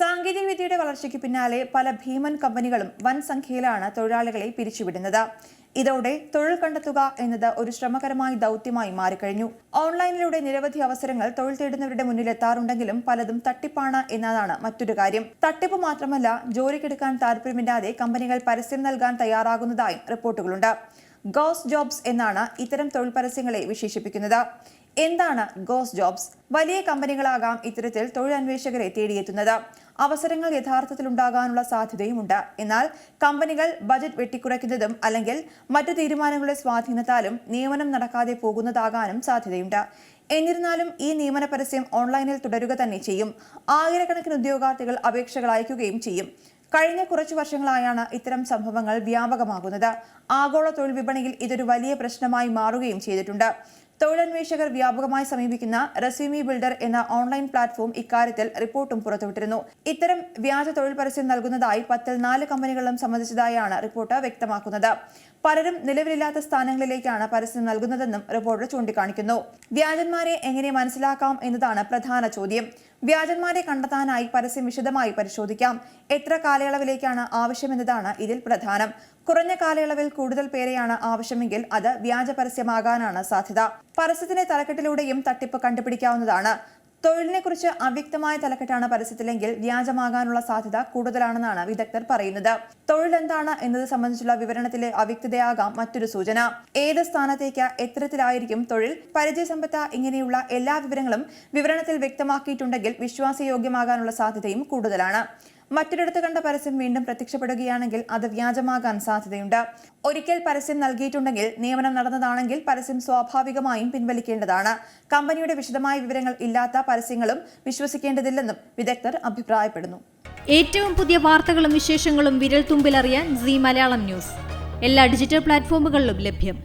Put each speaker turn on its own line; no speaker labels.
സാങ്കേതികവിദ്യയുടെ വളർച്ചയ്ക്ക് പിന്നാലെ പല ഭീമൻ കമ്പനികളും വൻ സംഖ്യയിലാണ് തൊഴിലാളികളെ പിരിച്ചുവിടുന്നത്. ഇതോടെ തൊഴിൽ കണ്ടെത്തുക എന്നത് ഒരു ശ്രമകരമായ ദൗത്യമായി മാറിക്കഴിഞ്ഞു. ഓൺലൈനിലൂടെ നിരവധി അവസരങ്ങൾ തൊഴിൽ തേടുന്നവരുടെ മുന്നിൽ എത്താറുണ്ടെങ്കിലും പലതും തട്ടിപ്പാണ് എന്നതാണ് മറ്റൊരു കാര്യം. തട്ടിപ്പ് മാത്രമല്ല ജോലിക്കെടുക്കാൻ താല്പര്യമില്ലാതെ കമ്പനികൾ പരസ്യം നൽകാൻ തയ്യാറാകുന്നതായും റിപ്പോർട്ടുകളുണ്ട്. ഗോസ് ജോബ്സ് എന്നാണ് ഇത്തരം തൊഴിൽ പരസ്യങ്ങളെ വിശേഷിപ്പിക്കുന്നത്. എന്താണ് ഗോസ് ജോബ്സ്? വലിയ കമ്പനികളാകാം ഇത്തരത്തിൽ തൊഴിലന്വേഷകരെ തേടിയെത്തുന്നത്. അവസരങ്ങൾ യഥാർത്ഥത്തിൽ ഉണ്ടാകാനുള്ള സാധ്യതയുമുണ്ട്. എന്നാൽ കമ്പനികൾ ബജറ്റ് വെട്ടിക്കുറയ്ക്കുന്നതും അല്ലെങ്കിൽ മറ്റു തീരുമാനങ്ങളുടെ സ്വാധീനത്താലും നിയമനം നടക്കാതെ പോകുന്നതാകാനും സാധ്യതയുണ്ട്. എന്നിരുന്നാലും ഈ നിയമന പരസ്യം ഓൺലൈനിൽ തുടരുക തന്നെ ചെയ്യും. ആയിരക്കണക്കിന് ഉദ്യോഗാർത്ഥികൾ അപേക്ഷകൾ അയക്കുകയും ചെയ്യും. കഴിഞ്ഞ കുറച്ചു വർഷങ്ങളായാണ് ഇത്തരം സംഭവങ്ങൾ വ്യാപകമാകുന്നത്. ആഗോള തൊഴിൽ വിപണിയിൽ ഇതൊരു വലിയ പ്രശ്നമായി മാറുകയും ചെയ്തിട്ടുണ്ട്. തൊഴിലന്വേഷകർ വ്യാപകമായി സമീപിക്കുന്ന റെസ്യൂമി ബിൽഡർ എന്ന ഓൺലൈൻ പ്ലാറ്റ്ഫോം ഇക്കാര്യത്തിൽ റിപ്പോർട്ടും പുറത്തുവിട്ടിരുന്നു. ഇത്തരം വ്യാജ തൊഴിൽ പരസ്യം നൽകുന്നതായി പത്തിൽ നാല് കമ്പനികളും സംബന്ധിച്ചതായാണ് റിപ്പോർട്ട് വ്യക്തമാക്കുന്നത്. പലരും നിലവിലില്ലാത്ത സ്ഥാനങ്ങളിലേക്കാണ് പരസ്യം നൽകുന്നതെന്നും റിപ്പോർട്ട് ചൂണ്ടിക്കാണിക്കുന്നു. വ്യാജന്മാരെ എങ്ങനെ മനസ്സിലാക്കാം എന്നതാണ് പ്രധാന ചോദ്യം. വ്യാജന്മാരെ കണ്ടെത്താനായി പരസ്യം വിശദമായി പരിശോധിക്കാം. എത്ര കാലയളവിലേക്കാണ് ആവശ്യമെന്നതാണ് ഇതിൽ പ്രധാനം. കുറഞ്ഞ കാലയളവിൽ കൂടുതൽ പേരെയാണ് ആവശ്യമെങ്കിൽ അത് വ്യാജ പരസ്യമാകാനാണ് സാധ്യത. പരസ്യത്തിന്റെ തലക്കെട്ടിലൂടെയും തട്ടിപ്പ് കണ്ടുപിടിക്കാവുന്നതാണ്. തൊഴിലിനെക്കുറിച്ച് അവ്യക്തമായ തലക്കെട്ടാണ് പരസ്യത്തിലെങ്കിൽ വ്യാജമാകാനുള്ള സാധ്യത കൂടുതലാണെന്നാണ് വിദഗ്ധർ പറയുന്നത്. തൊഴിൽ എന്താണ് എന്നത് സംബന്ധിച്ചുള്ള വിവരണത്തിലെ അവ്യക്തതയാകാം മറ്റൊരു സൂചന. ഏത് സ്ഥാനത്തേക്ക് എത്തരത്തിലായിരിക്കും തൊഴിൽ? പരിചയസമ്പത്ത ഇങ്ങനെയുള്ള എല്ലാ വിവരങ്ങളും വിവരണത്തിൽ വ്യക്തമാക്കിയിട്ടുണ്ടെങ്കിൽ വിശ്വാസയോഗ്യമാകാനുള്ള സാധ്യതയും കൂടുതലാണ്. മറ്റൊരിടത്ത് കണ്ട പരസ്യം വീണ്ടും പ്രത്യക്ഷപ്പെടുകയാണെങ്കിൽ അത് വ്യാജമാകാൻ സാധ്യതയുണ്ട്. ഒരിക്കൽ പരസ്യം നൽകിയിട്ടുണ്ടെങ്കിൽ നിയമനം നടന്നതാണെങ്കിൽ പരസ്യം സ്വാഭാവികമായും പിൻവലിക്കേണ്ടതാണ്. കമ്പനിയുടെ വിശദമായ വിവരങ്ങൾ ഇല്ലാത്ത പരസ്യങ്ങളും വിശ്വസിക്കേണ്ടതില്ലെന്നും വിദഗ്ധർ അഭിപ്രായപ്പെടുന്നു.
ഏറ്റവും പുതിയ വാർത്തകളും വിശേഷങ്ങളും വിരൽ തുമ്പിലറിയാൻ സി മലയാളം ന്യൂസ്. എല്ലാ ഡിജിറ്റൽ പ്ലാറ്റ്ഫോമുകളിലും ലഭ്യം.